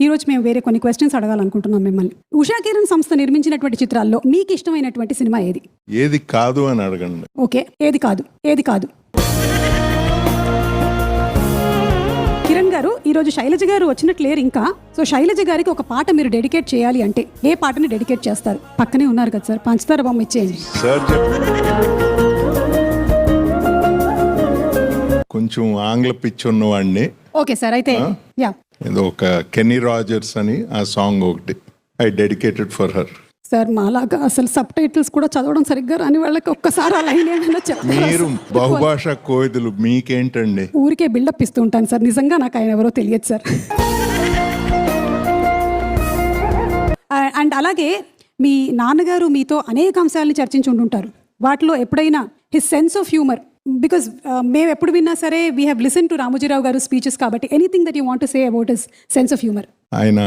ఈ రోజు మేము వేరే కొన్ని క్వశ్చన్స్ అడగాలనుకుంటున్నాం మిమ్మల్ని. ఉషా కిరణ్ సంస్థ నిర్మించినటువంటి చిత్రాల్లో మీకు ఇష్టమైనటువంటి సినిమా ఏది? ఏది కాదు అని అడగండి. ఓకే ఏది కాదు ఏది కాదు. కిరణ్ గారు ఈ రోజు శైలజ గారు వచ్చినట్లు లేరు ఇంకా. సో శైలజ గారికి ఒక పాట మీరు డెడికేట్ చేయాలి అంటే ఏ పాటని డెడికేట్ చేస్తారు? పక్కనే ఉన్నారు కదా సార్ పంచదార బొమ్మ ఇచ్చేయండి. సార్ కొంచెం ఆంగ్ల పిచ్చి ఉన్నవాడిని ఓకే సార్ అయితే యా. ఏదో ఒక కెనీ రాజర్స్ అని ఆ సాంగ్ ఒకటి. I dedicated for her sir మాలాగా అసలు సబ్ టైటిల్స్ కూడా చదవడం సరిగ్గా రాని వాళ్ళకి ఒక్కసారి లైన్ ఏమైనా మీరు? బహుభాషా కోయిదులు మీకేంటండి? ఊరికే బిల్డప్ ఇస్తూ ఉంటాను సార్ నిజంగా నాకు ఆయన ఎవరో తెలియదు సార్ అండ్ అలాగే మీ నాన్నగారు మీతో అనేక అంశాలని చర్చించి ఉంటుంటారు వాటిలో ఎప్పుడైనా his sense of humour because మేము ఎప్పుడు విన్నా సరే we have listen to Ramoji Rao గారు స్పీచెస్ కాబట్టి anything that you want say about his sense of humour ఆయన